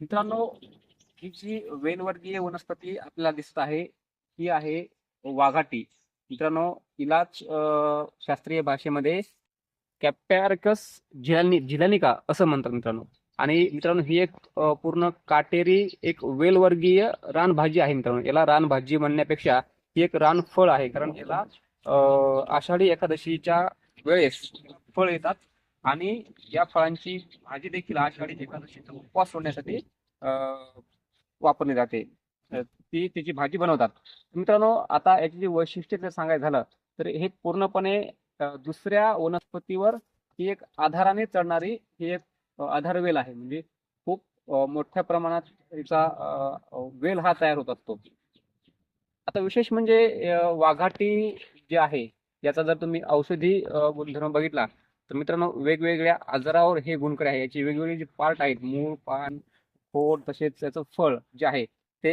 मित्रांनो ही जी वेलवर्गीय वनस्पती आपल्याला दिसत आहे ही आहे वाघाटी. मित्रांनो हिलाच अं, शास्त्रीय भाषेमध्ये कॅपॅरकस झिलानी झिलानिका असं म्हणतात मित्रांनो. आणि मित्रांनो ही एक पूर्ण काटेरी एक वेलवर्गीय रानभाजी आहे मित्रांनो. याला रानभाजी म्हणण्यापेक्षा ही एक रानफळ आहे. कारण याला आषाढी एकादशीच्या वेळेस फळ येतात. आणि या फळांची भाजी देखील आषाढी एकादशीचा उपवास सोडण्यासाठी अं, वापरली जाते. ती त्याची भाजी बनवतात. मित्रांनो आता याची जी वैशिष्ट्य जर सांगायचं झालं तर हे पूर्णपणे दुसऱ्या वनस्पतीवर ही एक आधाराने चढणारी ही एक आधारवेल आहे. म्हणजे खूप मोठ्या प्रमाणात तिचा वेल हा तयार होत असतो. आता विशेष म्हणजे वाघाटी जे आहे याचा जर तुम्ही औषधी गुणधर्म बघितला तर मित्रांनो वेगवेगळ्या आजारावर हे गुणकारी आहे. याची वेगवेगळी जी पार्ट आहेत मूळ पान खोड तसेच त्याचं फळ जे आहे ते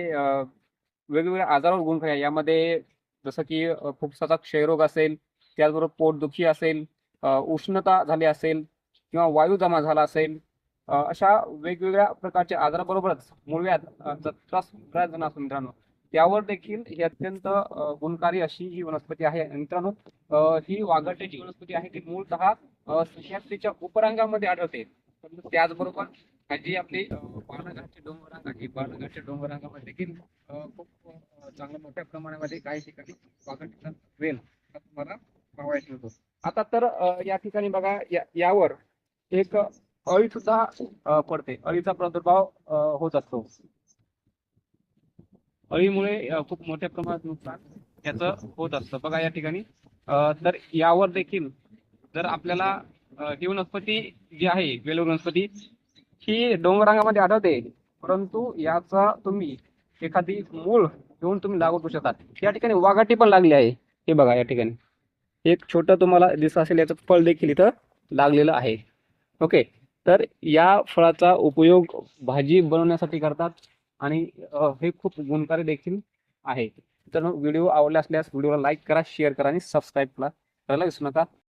वेगवेगळ्या आजारावर गुणकारी आहे. यामध्ये जसं की अं, फुफ्साचा क्षयरोग असेल त्याचबरोबर पोटदुखी असेल उष्णता झाली असेल किंवा वायू जमा झाला असेल अशा वेगवेगळ्या प्रकारच्या आजाराबरोबरच मूळव्याध अं, त्रास बऱ्याच जण असतो मित्रांनो. त्यावर देखील ही अत्यंत गुणकारी अशी ही वनस्पती आहे. मित्रांनो ही वाघाट्याची वनस्पती आहे ती मूळतः सह्याद्रीच्या उपरांगामध्ये आढळते. परंतु त्याचबरोबर जी आपली अं, बाणघाटची आहे बाणघाटच्या देखील खूप चांगल्या मोठ्या प्रमाणामध्ये काही ठिकाणी वाघाटीचा वेल तुम्हाला पाहावयास मिळतो. आता तर या ठिकाणी बघा यावर एक अळी सुद्धा पडते. अळीचा प्रादुर्भाव होत असतो. अळीमुळे खूप मोठ्या प्रमाणात नुकसान त्याचं होत असतं. बघा या ठिकाणी. तर यावर देखील जर आपल्याला ही वनस्पती जी आहे वेल वनस्पती ही डोंगरांगामध्ये आढळते. परंतु याचा तुम्ही एखादी मूळ घेऊन तुम्ही लागू करू शकता. या ठिकाणी वाघाटी पण लागली आहे. हे बघा या ठिकाणी. एक छोटं तुम्हाला दिसत असेल याचं फळ देखील इथं लागलेलं आहे. ओके. तर या फळाचा उपयोग भाजी बनवण्यासाठी करतात. आणि हे खूप गुणकारी देखील आहे. तर व्हिडिओ आवडला असल्यास व्हिडिओला लाईक करा शेअर करा आणि सबस्क्राईब करा. करायला विसरू नका.